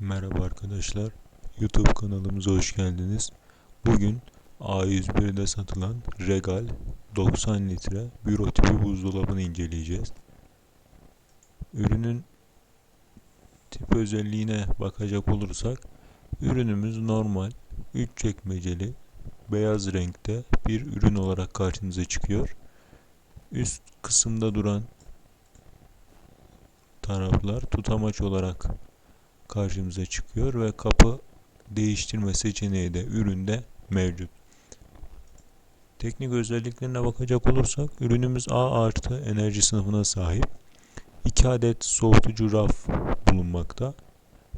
Merhaba arkadaşlar. YouTube kanalımıza hoş geldiniz. Bugün A101'de satılan Regal 90 litre büro tipi buzdolabını inceleyeceğiz. Ürünün tip özelliğine bakacak olursak ürünümüz normal 3 çekmeceli beyaz renkte bir ürün olarak karşınıza çıkıyor. Üst kısımda duran taraflar tutamaç olarak karşımıza çıkıyor ve kapı değiştirme seçeneği de üründe mevcut. Teknik özelliklerine bakacak olursak ürünümüz A artı enerji sınıfına sahip. 2 adet soğutucu raf bulunmakta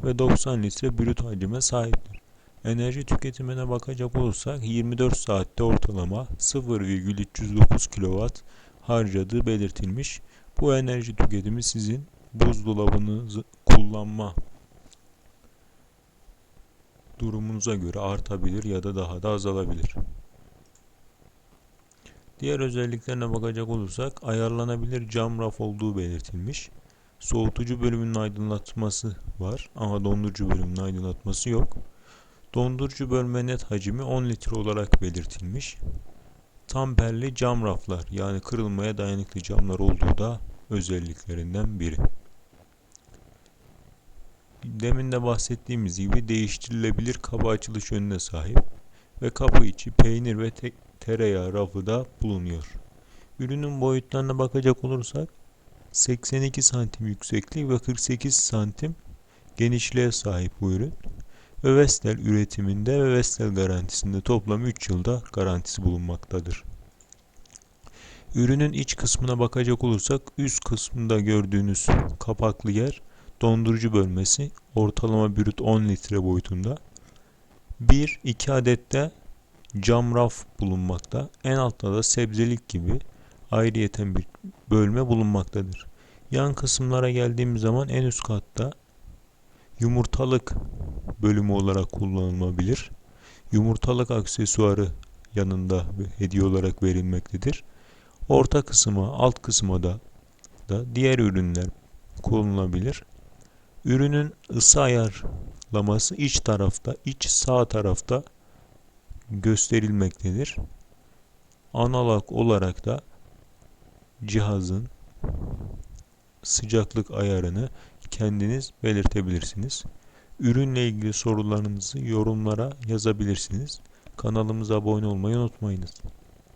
ve 90 litre brüt hacime sahiptir. Enerji tüketimine bakacak olursak 24 saatte ortalama 0,309 kW harcadığı belirtilmiş. Bu enerji tüketimi sizin buzdolabınızı kullanma durumunuza göre artabilir ya da daha da azalabilir. Diğer özelliklerine bakacak olursak ayarlanabilir cam raf olduğu belirtilmiş. Soğutucu bölümünün aydınlatması var ama dondurucu bölümünün aydınlatması yok. Dondurucu bölme net hacmi 10 litre olarak belirtilmiş. Tamperli cam raflar yani kırılmaya dayanıklı camlar olduğu da özelliklerinden biri. Demin de bahsettiğimiz gibi değiştirilebilir kapı açılış önüne sahip ve kapı içi peynir ve te tereyağı rafı da bulunuyor. Ürünün boyutlarına bakacak olursak 82 santim yükseklik ve 48 santim genişliğe sahip bu ürün. Ve Vestel üretiminde ve Vestel garantisinde toplam 3 yılda garantisi bulunmaktadır. Ürünün iç kısmına bakacak olursak üst kısmında gördüğünüz kapaklı yer dondurucu bölmesi ortalama brüt 10 litre boyutunda. 1-2 adet de cam raf bulunmakta. En altta da sebzelik gibi ayrıyeten bir bölme bulunmaktadır. Yan kısımlara geldiğimiz zaman en üst katta yumurtalık bölümü olarak kullanılabilir. Yumurtalık aksesuarı yanında hediye olarak verilmektedir. Orta kısma, alt kısma da, da diğer ürünler kullanılabilir. Ürünün ısı ayarlaması iç tarafta, iç sağ tarafta gösterilmektedir. Analog olarak da cihazın sıcaklık ayarını kendiniz belirtebilirsiniz. Ürünle ilgili sorularınızı yorumlara yazabilirsiniz. Kanalımıza abone olmayı unutmayınız.